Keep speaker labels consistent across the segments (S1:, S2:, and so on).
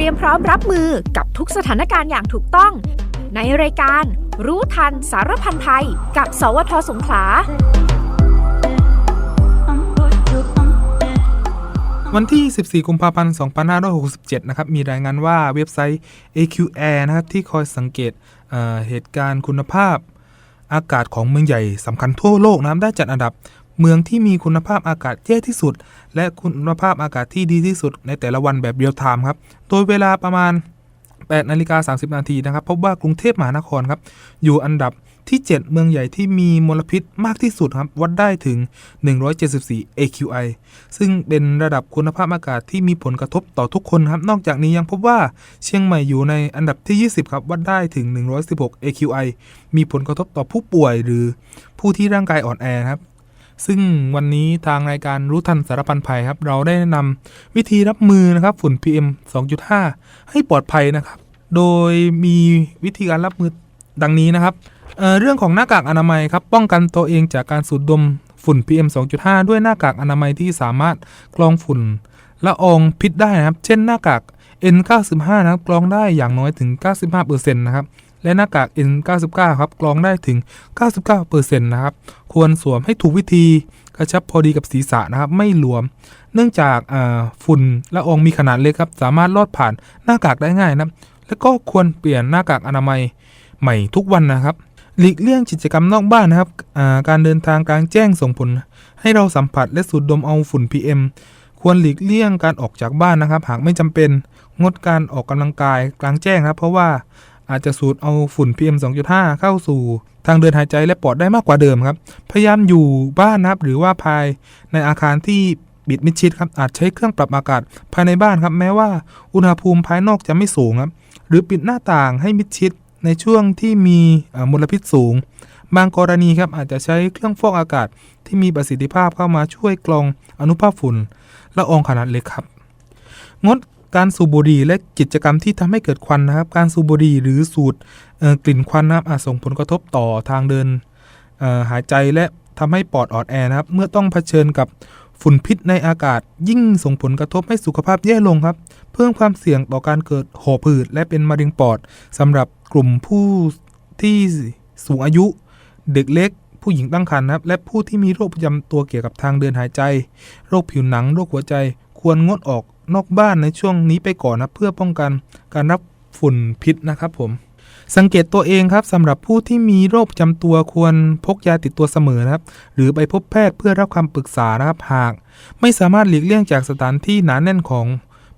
S1: รียมพร้อมรับมือกับทุกสถานการณ์อย่างถูกต้อง ในรายการรู้ทันสารพันภัยกับ สวทสงขลา
S2: วันที่ 14 กุมภาพันธ์ 2567 นะครับ มีรายงานว่าเว็บไซต์ AQAir นะครับ ที่คอยสังเกตเเหตุการณ์คุณภาพอากาศของเมืองใหญ่สำคัญทั่วโลกนะครับได้จัดอันดับ เมืองที่มีคุณภาพอากาศแย่ที่สุด และคุณภาพอากาศที่ดีที่สุดในแต่ละวันแบบเรียลไทม์ครับ โดยเวลาประมาณ8นาฬิกา30 นาทีนะครับ พบว่ากรุงเทพมหานครครับ อยู่อันดับที่ 7 เมืองใหญ่ที่มีมลพิษมากที่สุดครับ วัดได้ถึง 174 AQI ซึ่งเป็นระดับคุณภาพอากาศที่มีผลกระทบต่อทุกคนครับ นอกจากนี้ยังพบว่าเชียงใหม่อยู่ในอันดับที่ 20 ครับ วัดได้ถึง 116 AQI มีผลกระทบต่อผู้ป่วยหรือผู้ที่ร่างกายอ่อนแอครับ ซึ่งวันนี้ทางรายการรู้ทันสารพันภัยครับ เราได้แนะนำวิธีรับมือนะครับฝุ่น PM 2.5 ให้ปลอดภัยนะครับ โดยมีวิธีการรับมือดังนี้นะครับเเรื่องของหน้ากากอนามัยครับ ป้องกันตัวเองจากการสูดดมฝุ่น PM 2.5 ด้วยหน้ากากอนามัยที่สามารถกรองฝุ่นละอองพิษได้นะครับ เช่นหน้ากาก N95 นะครับกรองได้อย่างน้อยถึง 95%นะครับ และหน้ากาก N99 ครับกรองได้ถึง 99%นะครับ ควรสวมให้ถูกวิธีกระชับพอดีกับศีรษะนะครับ ไม่หลวม เนื่องจากฝุ่นละอองมีขนาดเล็กครับ สามารถลอดผ่านหน้ากากได้ง่ายนะแล้วก็ควรเปลี่ยนหน้ากากอนามัยใหม่ทุกวันนะครับ หลีกเลี่ยงกิจกรรมนอกบ้านนะครับการเดินทางกลางแจ้งส่งผล ให้เราสัมผัสและสูดดมเอาฝุ่น PM ควรหลีกเลี่ยงการออกจากบ้านนะครับ หากไม่จำเป็นงดการออกกำลังกายกลางแจ้งครับ เพราะว่า อาจจะสูดเอาฝุ่น PM 2.5 เข้าสู่ ทางเดินหายใจและปอดได้มากกว่าเดิมครับ พยายามอยู่บ้านนะครับหรือว่าภายในอาคารที่ปิดมิดชิดครับอาจใช้เครื่องปรับอากาศภายในบ้านครับแม้ว่าอุณหภูมิภายนอกจะไม่สูงครับหรือปิดหน้าต่างให้มิดชิดในช่วงที่มีมลพิษสูง บางกรณีครับอาจจะใช้เครื่องฟอกอากาศที่มีประสิทธิภาพเข้ามาช่วยกรองอนุภาคฝุ่นละอองขนาดเล็กครับ งด การสูบบุหรี่และกิจกรรมที่ทำให้เกิดควันนะครับ การสูบบุหรี่หรือสูดกลิ่นควันนะครับอาจส่งผลกระทบต่อทางเดินหายใจและทำให้ปอดอ่อนแอนะครับ เมื่อต้องเผชิญกับฝุ่นพิษในอากาศ ยิ่งส่งผลกระทบให้สุขภาพแย่ลงครับ เพิ่มความเสี่ยงต่อการเกิดหอบหืดและเป็นมะเร็งปอดสำหรับกลุ่มผู้ที่สูงอายุ เด็กเล็ก ผู้หญิงตั้งครรภ์นะครับ และผู้ที่มีโรคประจำตัวเกี่ยวกับทางเดินหายใจ โรคผิวหนัง โรคหัวใจ ควรงดออก นอกบ้านในช่วงนี้ไปก่อนนะเพื่อป้องกันการรับฝุ่นพิษนะครับผม สังเกตตัวเองครับสำหรับผู้ที่มีโรคประจำตัวควรพกยาติดตัวเสมอนะครับ หรือไปพบแพทย์เพื่อรับคำปรึกษานะครับหาก ไม่สามารถหลีกเลี่ยงจากสถานที่หนาแน่นของ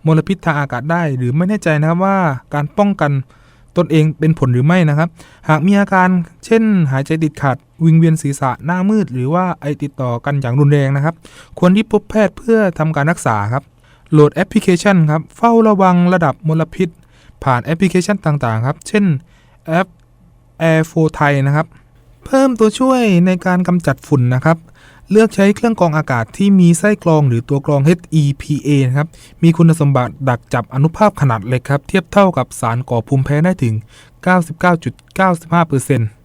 S2: มลพิษทางอากาศได้ หรือไม่แน่ใจนะครับว่าการป้องกันตนเองเป็นผลหรือไม่นะครับ หากมีอาการเช่น หายใจติดขัด วิงเวียนศีรษะหน้ามืด หรือว่าไอติดต่อกันอย่างรุนแรงนะครับ ควรที่พบแพทย์เพื่อทำการรักษาครับ โหลดแอปพลิเคชันครับเฝ้าระวังระดับมลพิษ ผ่านแอปพลิเคชันต่างๆครับ เช่นแอป Air 4 Thai นะครับ เพิ่มตัวช่วยในการกำจัดฝุ่นนะครับ เลือกใช้เครื่องกรองอากาศที่มีไส้กรองหรือตัวกรอง HEPA นะครับ มีคุณสมบัติดักจับอนุภาคขนาดเล็กครับ เทียบเท่ากับสารก่อภูมิแพ้ได้ถึง 99.95%